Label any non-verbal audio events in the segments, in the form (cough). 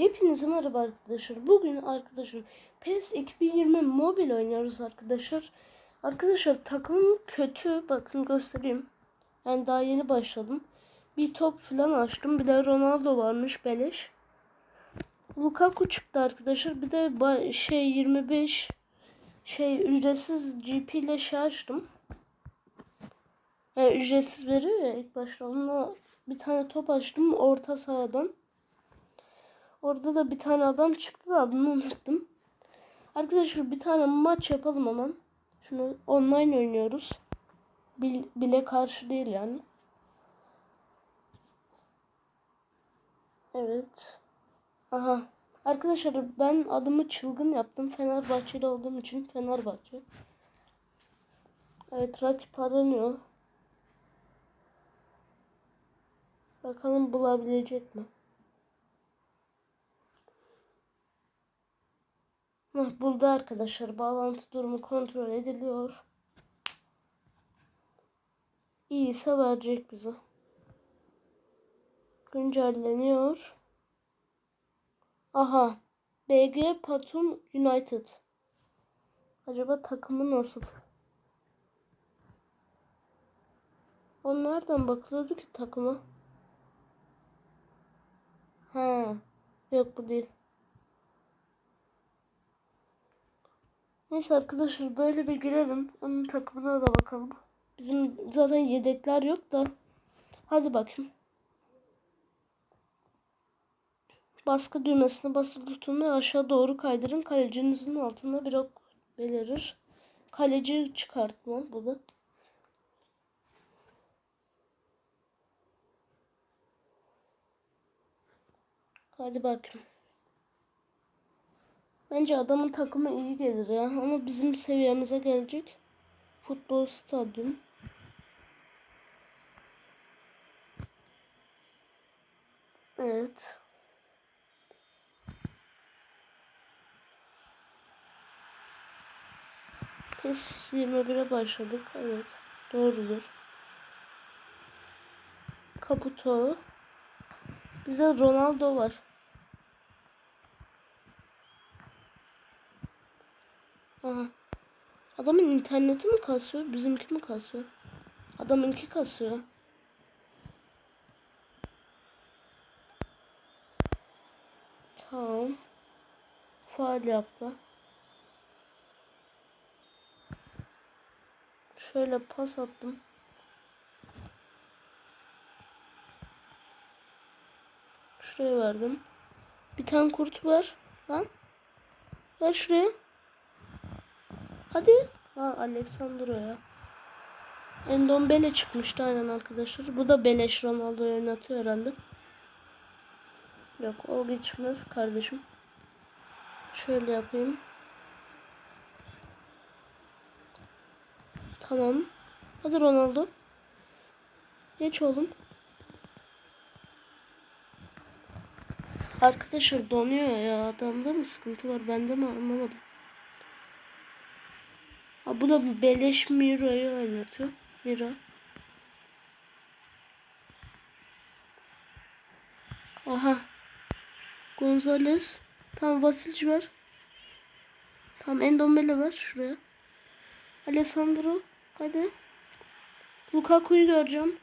Hepinize merhaba arkadaşlar. Bugün arkadaşlar PES 2020 mobil oynuyoruz arkadaşlar. Arkadaşlar takımım kötü. Bakın göstereyim. Yani daha yeni başladım. Bir top falan açtım. Bir de Ronaldo varmış beleş. Lukaku çıktı arkadaşlar. Bir de şey 25 şey ücretsiz GP ile şey açtım. Yani ücretsiz veriyor ya ilk başta. Onunla bir tane top açtım orta sahadan. Orada da bir tane adam çıktı da adını unuttum. Arkadaşlar bir tane maç yapalım hemen. Şunu online oynuyoruz. Bil, bile karşı değil yani. Evet. Aha. Arkadaşlar ben adımı çılgın yaptım. Fenerbahçeli olduğum için Fenerbahçe. Evet rakip aranıyor. Bakalım bulabilecek mi? Heh, buldu arkadaşlar. Bağlantı durumu kontrol ediliyor. İyiyse verecek bize. Güncelleniyor. Aha. BG Patum United. Acaba takımı nasıl? O nereden bakılıyordu ki takıma? Ha. Yok bu değil. Neyse arkadaşlar böyle bir girelim. Onun takımına da bakalım. Bizim zaten yedekler yok da. Hadi bakayım. Baskı düğmesine basılı tutun ve aşağı doğru kaydırın. Kalecinizin altında bir ok belirir. Kaleci çıkartma bu. Hadi bakayım. Bence adamın takımı iyi gelir ya. Ama bizim seviyemize gelecek. Futbol stadyum. Evet. PES 21'e başladık. Evet. Doğrudur. Kaputo. Bizde Ronaldo var. Aha. Adamın interneti mi kasıyor? Bizimki mi kasıyor? Adamınki kasıyor. Tamam. Faal yaptı. Şöyle pas attım. Şuraya verdim. Bir tane kurt var. Lan. Ver şuraya. Hadi. Ha Alessandro ya. Endombele çıkmıştı aynen arkadaşlar. Bu da beleş Ronaldo oynatıyor herhalde. Yok o geçmez kardeşim. Şöyle yapayım. Tamam. Hadi Ronaldo. Geç oğlum. Arkadaşlar donuyor ya. Adamda mı sıkıntı var? Bende mi anlamadım. Ha bu da beleş Mira'yı oynatıyor. Mira. Aha. Gonzales. Tam Vasilci ver. Tam Endombele ver şuraya. Alessandro. Hadi. Lukaku'yu göreceğim.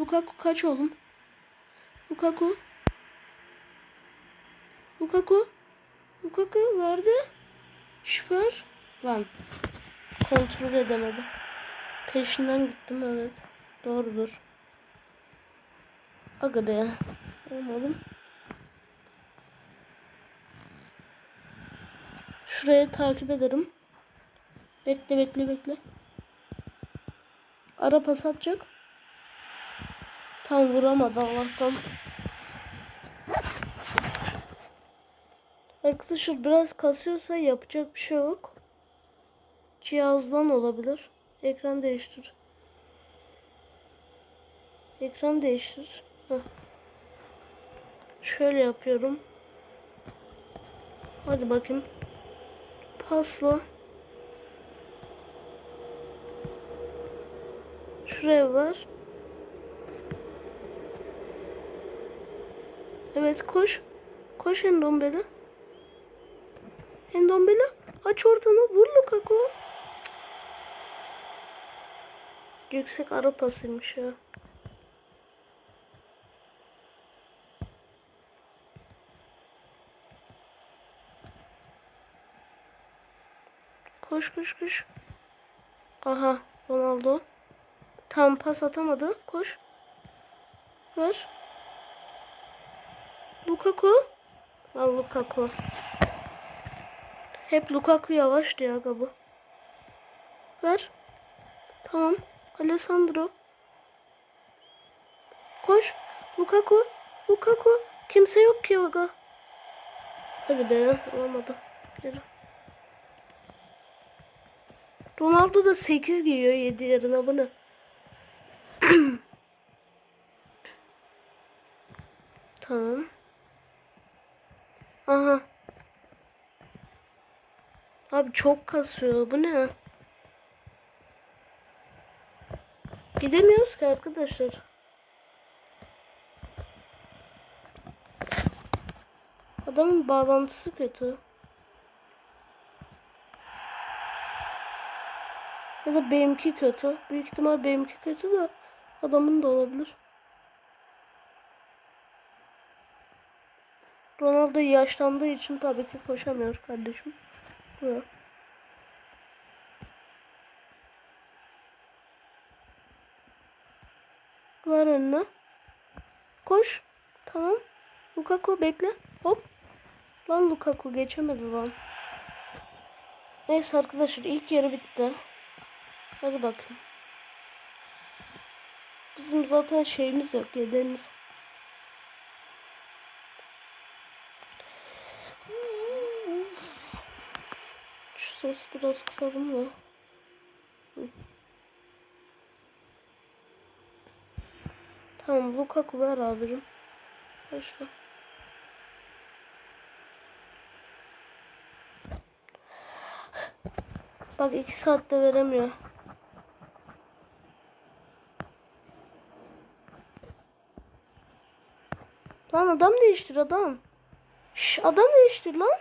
Lukaku kaç oğlum? Lukaku. Lukaku. Lukaku verdi. Şüper. Lan. Kontrol edemedim. Peşinden gittim evet. Doğrudur. Aga be. Olmadım. Şuraya takip ederim. Bekle bekle bekle. Ara pas atacak. Tam vuramadı Allah'tan. Arkadaşlar biraz kasıyorsa yapacak bir şey yok. Cihazdan olabilir. Ekran değiştir. Ekran değiştir. Heh. Şöyle yapıyorum. Hadi bakayım. Pasla. Şuraya var. Evet koş. Koş Endombele. Endombele aç ortanı vur Lukaku. Yüksek ara pasıymış ya. Koş koş koş. Aha Ronaldo. Tam pas atamadı. Koş. Ver. Lukaku. Al Lukaku. Hep Lukaku yavaş diyor aga bu. Ver. Tamam. Alessandro. Koş. Lukaku. Lukaku. Kimse yok ki aga. Hadi be. Olmadı. Geri. Ronaldo da 8 giyiyor 7 yerine bu ne? (clears throat) tamam. Aha. Abi çok kasıyor. Bu ne? Gidemiyoruz ki arkadaşlar. Adamın bağlantısı kötü. Ya da benimki kötü. Büyük ihtimal benimki kötü de adamın da olabilir. Ronaldo yaşlandığı için tabii ki koşamıyor kardeşim. Buyur. Ver önüne. Koş. Tamam. Lukaku bekle. Hop. Lan Lukaku geçemedi lan. Neyse arkadaşlar ilk yarı bitti. Hadi bakayım. Bizim zaten şeyimiz yok yedeğimiz. Şu ses biraz kısalım da. Hı. Tamam Lukaku ver abicim. Başla. Bak iki saatte veremiyor. Lan adam değiştir adam. Şş, adam değiştir lan.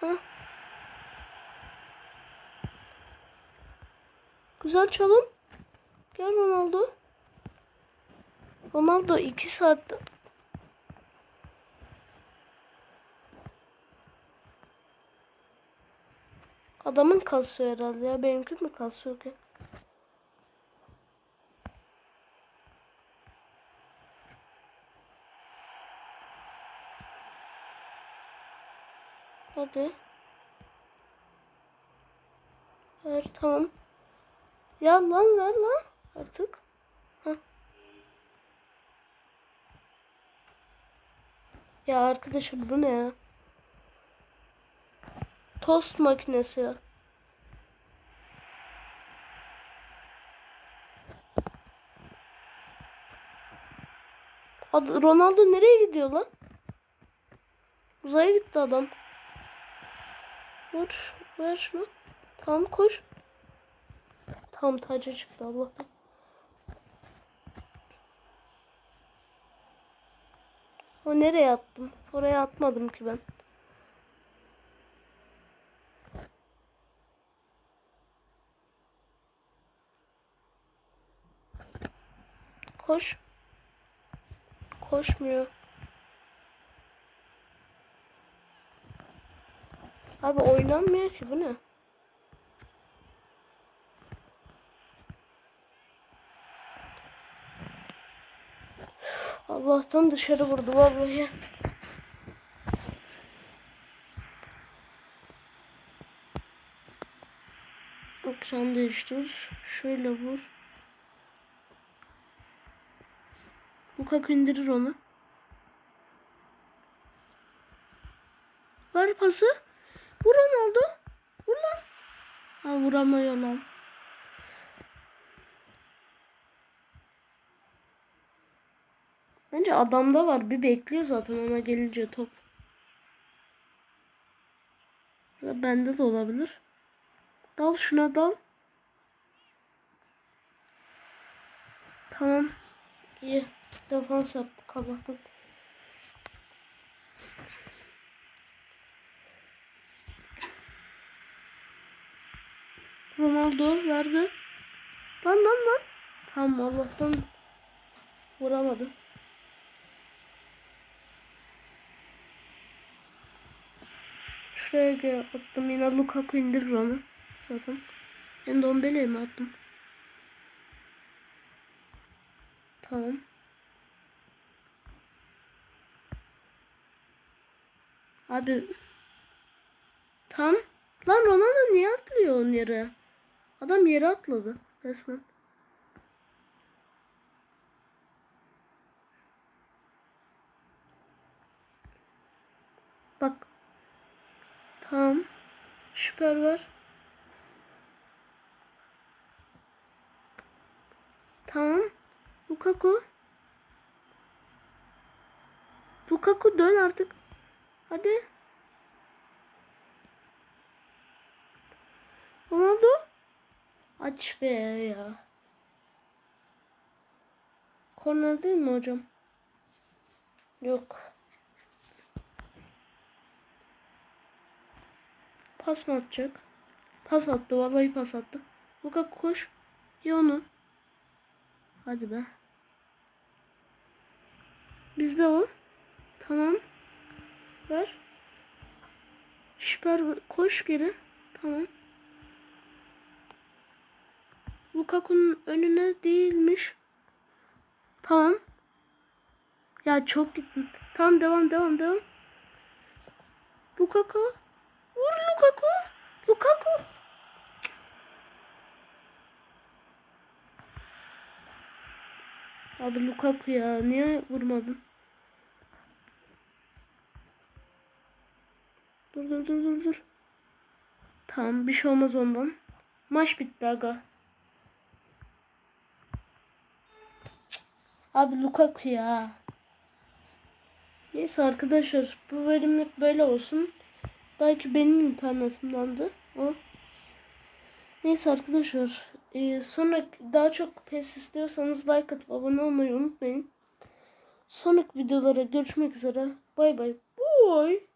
Hah. Güzel çalım. Gel Ronaldo. Ronaldo 2 saatte Adamın kasıyor herhalde ya. Benimki mi kasıyor ki? Hadi. Ver tamam. Ya lan ver lan artık. Heh. Ya arkadaşım bu ne ya? Tost makinesi Ronaldo nereye gidiyor lan? Uzaya gitti adam. Ver, ver şunu. Tamam koş. Tam tacı çıktı Allah'tan. O nereye attım? Oraya atmadım ki ben. Koş. Koşmuyor. Abi oynanmıyor ki bu ne? Allah'tan dışarı vurdu vallahi. Ekran değiştir. Şöyle vur. Lukaku indirir onu. Ver pası. Vur Ronaldo. Vur lan. Ha vuramıyor lan. gelince adamda var. Bir bekliyor zaten ona gelince top. Bende de olabilir. Dal şuna dal. Tamam. İyi. Defans yaptık Allah'tan. Ronaldo verdi. Lan lan lan. Tamam Allah'tan vuramadım. Şuraya attım yine Lukaku indirir onu. Zaten. Ben Dombele'ye mi attım? Tamam. Abi. Tam. Lan Ronaldo niye atlıyor onun yere? Adam yere atladı resmen. Bak. Tamam. Süper ver. Tamam. Lukaku. Lukaku dön artık. Hadi. Ronaldo. Aç be ya. Korner değil mi hocam? Yok. Pas mı atacak? Pas attı. Vallahi pas attı. Lukaku koş. Ye onu. Hadi be. Bizde o. Tamam. Ver. Süper. Koş geri. Tamam. Lukaku'nun önüne değilmiş. Tamam. Ya çok gittin. Tamam devam devam devam. Lukaku. Lukaku. Lukaku. Abi Lukaku ya niye vurmadın? Dur dur dur dur dur. Tamam bir şey olmaz ondan. Maç bitti aga. Abi Lukaku ya. Neyse arkadaşlar bu bölümlük böyle olsun. Belki benim internetimdendi o. Neyse arkadaşlar e, sonra daha çok PES istiyorsanız like atıp abone olmayı unutmayın. Sonraki videolara görüşmek üzere. Bay bay. Bye.